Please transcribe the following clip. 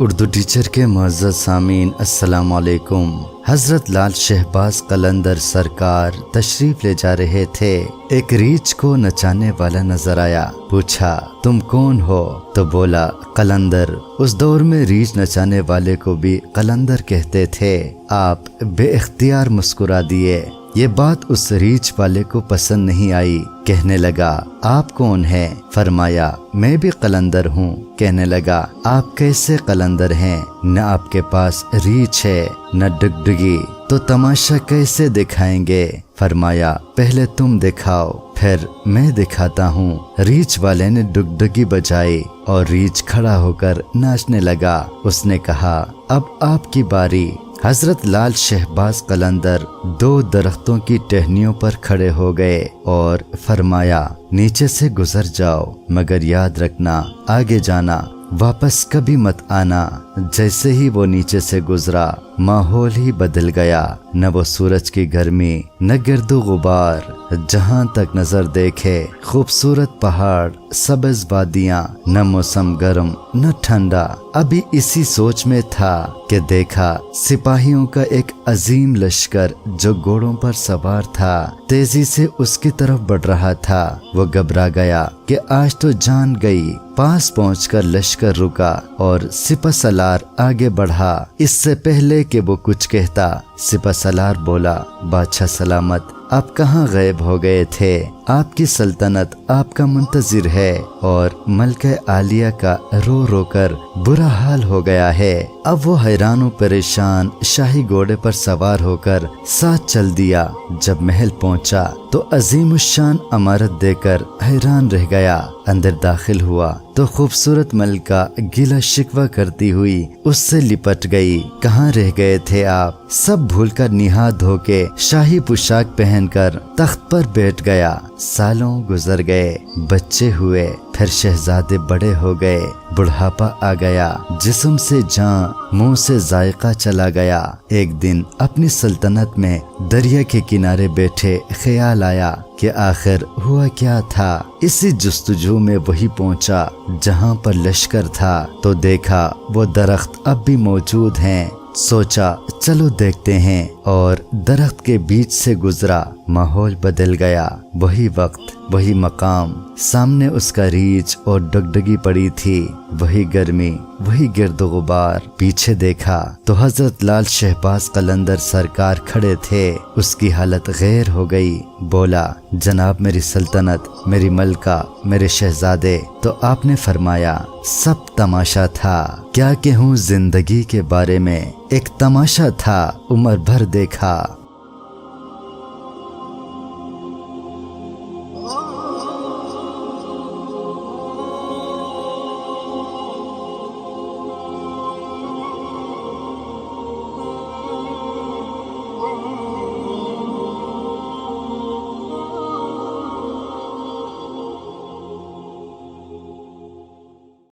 Urdu teacher के मज़्ज़ सामीन अस्सलाम वालेकुम हज़रत लाल शहबाज कलंदर सरकार तशरीफ़ ले जा रहे थे। एक रीछ को नचाने वाला नज़र आया। पूछा, तुम कौन हो? तो बोला, कलंदर। उस दौर में रीछ नचाने वाले को भी कलंदर कहते थे। आप बेख्तियार मुस्कुरा दिए। ये बात उस रीछ वाले को पसंद नहीं आई। कहने लगा, आप कौन है? फरमाया, मैं भी कलंदर हूँ। कहने लगा, आप कैसे कलंदर हैं? न आपके पास रीछ है, न डुगडुगी। तो तमाशा कैसे दिखाएँगे? फरमाया, पहले तुम दिखाओ, फिर मैं दिखाता हूँ। रीछ वाले ने डुगडुगी बजाई और रीछ खड़ा होकर नाचने लगा। उसने कहा, अब आपकी बारी। हज़रत लाल शहबाज कलंदर दो दरख्तों की टहनियों पर खड़े हो गए और फरमाया, नीचे से गुजर जाओ, मगर याद रखना, आगे जाना, वापस कभी मत आना। जैसे ही वो नीचे से गुजरा, माहौल ही बदल गया। न वो सूरज की गर्मी न गिरदो गुबार। जहाँ तक नज़र देखे, खूबसूरत पहाड़, सबज वादियाँ न मौसम गर्म, न ठंडा। अभी इसी सोच में था कि देखा, सिपाहियों का एक अजीम लश्कर जो घोड़ों पर सवार था, तेज़ी से उसकी तरफ़ बढ़ रहा था। वो घबरा गया कि आज तो जान गई, पास पहुंचकर लश्कर रुका और सिपा सलार आगे बढ़ा। इससे पहले कि वो कुछ कहता सिपा सलार बोला बादशाह सलामत आप कहाँ गायब हो गए थे? आपकी सल्तनत आपका मुंतजिर है और मलक आलिया का रो रो कर बुरा हाल हो गया है। अब वो हैरान, परेशान, शाही घोड़े पर सवार होकर साथ चल दिया। जब महल पहुँचा तो अजीम शान अमारत देकर हैरान रह गया। अंदर दाखिल हुआ तो खूबसूरत मलका गिला शिकवा करती हुई उससे लिपट गई। कहाँ रह गए थे आप? सब भूलकर निहा धो के शाही पोशाक पहनकर तख्त पर बैठ गया। सालों गुजर गए। बच्चे हुए। फिर शहजादे बड़े हो गए। बुढ़ापा आ गया। जिस्म से जान मुँह से जायका चला गया। एक दिन अपनी सल्तनत में दरिया के किनारे बैठे ख्याल आया कि आखिर हुआ क्या था। इसी जस्तजू में वही पहुँचा, जहाँ पर लश्कर था। तो देखा, वो दरख्त अब भी मौजूद हैं। सोचा चलो देखते हैं और दरख्त के बीच से गुजरा। माहौल बदल गया। वही वक्त, वही मकाम। सामने उसका रीच और डगडगी पड़ी थी। वही गर्मी, वही गिरद गुबार पीछे देखा तो हज़रत लाल शहबाज कलंदर सरकार खड़े थे। उसकी हालत गैर हो गई। बोला, जनाब मेरी सल्तनत, मेरी मलका, मेरे शहजादे। तो आपने फरमाया, सब तमाशा था। क्या कहूँ ज़िंदगी के बारे में एक तमाशा था? उम्र भर देखा। Oh.